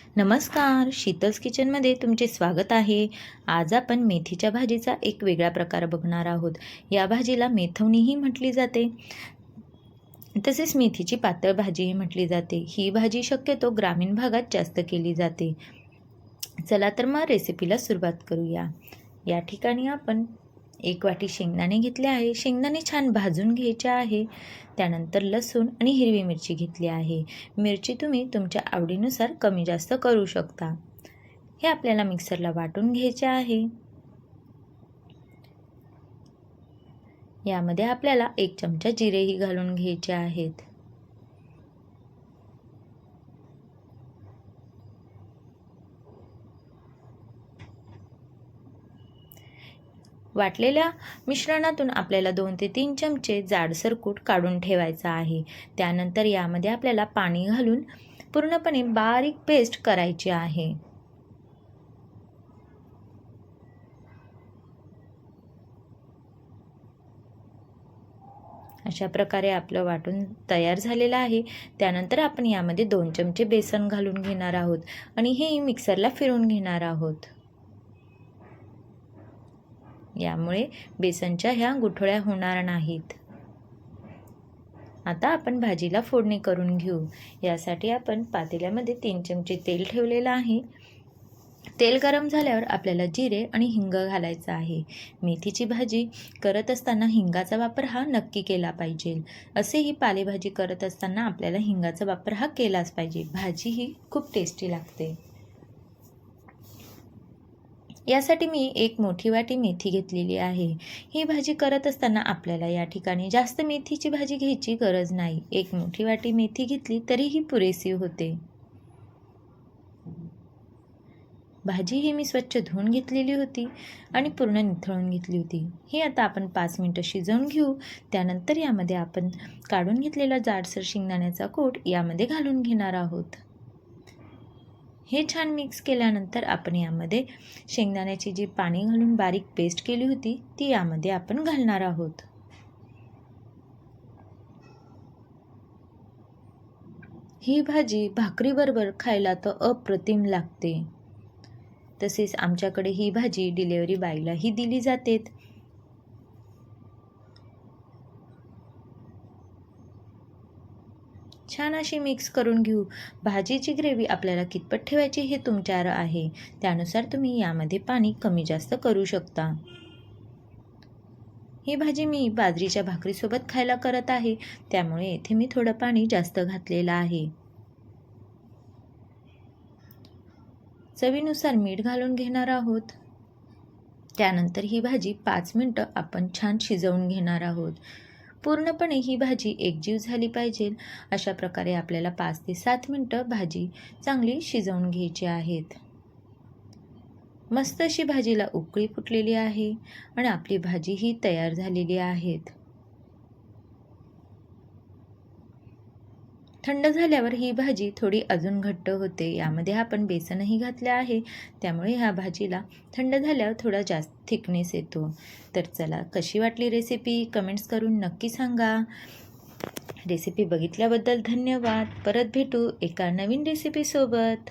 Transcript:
नमस्कार शीतल्स किचनमध्ये तुमचे स्वागत आहे. आज आपण मेथीच्या भाजीचा एक वेगळा प्रकार बघणार आहोत. या भाजीला मेथवणीही म्हटली जाते. तसेच मेथीची पातळ भाजीही म्हटली जाते. ही भाजी शक्यतो ग्रामीण भागात जास्त केली जाते. चला तर मग रेसिपीला सुरुवात करूया. या ठिकाणी आपण एक वाटी शेंगदाणे घेतले आहे. शेंगदाणे छान भाजून घ्यायचे आहे. त्यानंतर लसूण आणि हिरवी मिरची घेतली आहे. मिरची तुम्ही तुमच्या आवडीनुसार कमी जास्त करू शकता. हे आपल्याला मिक्सरला वाटून घ्यायचे आहे. यामध्ये आपल्याला एक चमचा जिरेही घालून घ्यायचे आहेत. वाटलेल्या मिश्रणातून आपल्याला दोन ते तीन चमचे जाडसर कूट काढून ठेवायचा आहे. त्यानंतर यामध्ये आपल्याला पाणी घालून पूर्णपणे बारीक पेस्ट करायची आहे. अशा प्रकारे आपलं वाटून तयार झालेलं आहे. त्यानंतर आपण यामध्ये दोन चमचे बेसन घालून घेणार आहोत आणि हे मिक्सरला फिरून घेणार आहोत. यामुळे बेसनच्या ह्या गुठळ्या होणार नाहीत. आता आपण भाजीला फोडणी करून घेऊ. यासाठी आपण पातेल्यामध्ये तीन चमचे तेल ठेवलेलं आहे. तेल गरम झाल्यावर आपल्याला जिरे आणि हिंग घालायचं आहे. मेथीची भाजी करत असताना हिंगाचा वापर हा नक्की केला पाहिजे. असे ही पालेभाजी करत असताना आपल्याला हिंगाचा वापर हा केलाच पाहिजे. भाजी ही खूप टेस्टी लागते. यासाठी मी एक मोठी वाटी मेथी घेतलेली आहे. ही भाजी करत असताना आपल्याला या ठिकाणी जास्त मेथीची भाजी घ्यायची गरज नाही. एक मोठी वाटी मेथी घेतली तरीही पुरेशी होते. भाजी ही मी स्वच्छ धुवून घेतलेली होती आणि पूर्ण निथळून घेतली होती. ही आता आपण पाच मिनटं शिजवून घेऊ. त्यानंतर यामध्ये आपण काढून घेतलेला जाडसर शेंगदाण्याचा कोट यामध्ये घालून घेणार आहोत. हे छान मिक्स केल्यानंतर आपण यामध्ये शेंगदाण्याची जी पाणी घालून बारीक पेस्ट केली होती ती यामध्ये आपण घालणार आहोत. ही भाजी भाकरीबरोबर खायला तर अप्रतिम लागते. तसेच आमच्याकडे ही भाजी डिलेवरी बाईलाही दिली जाते छान अशी मिक्स करून घेऊ. भाजीची ग्रेव्ही आपल्याला कितपत ठेवायची हे तुमच्यावर आहे. त्यानुसार तुम्ही यामध्ये पाणी कमी जास्त करू शकता. ही भाजी मी बाजरीच्या भाकरीसोबत खायला करत आहे. त्यामुळे येथे मी थोडं पाणी जास्त घातलेलं आहे. चवीनुसार मीठ घालून घेणार आहोत. त्यानंतर ही भाजी पाच मिनटं आपण छान शिजवून घेणार आहोत. पूर्णपणे ही भाजी एकजीव झाली पाहिजे. अशा प्रकारे आपल्याला पाच ते सात मिनटं भाजी चांगली शिजवून घ्यायची आहेत. मस्त अशी भाजीला उकळी फुटलेली आहे आणि आपली भाजी ही तयार झालेली आहेत. थंड झाल्यावर ही भाजी थोडी अजून घट्ट होते. यामध्ये आपण बेसनही घातले आहे. त्यामुळे ह्या भाजीला थंड झाल्यावर थोडा जास्त थिकनेस येतो. तर चला कशी वाटली रेसिपी कमेंट्स करून नक्की सांगा. रेसिपी बघितल्याबद्दल धन्यवाद. परत भेटू एका नवीन रेसिपीसोबत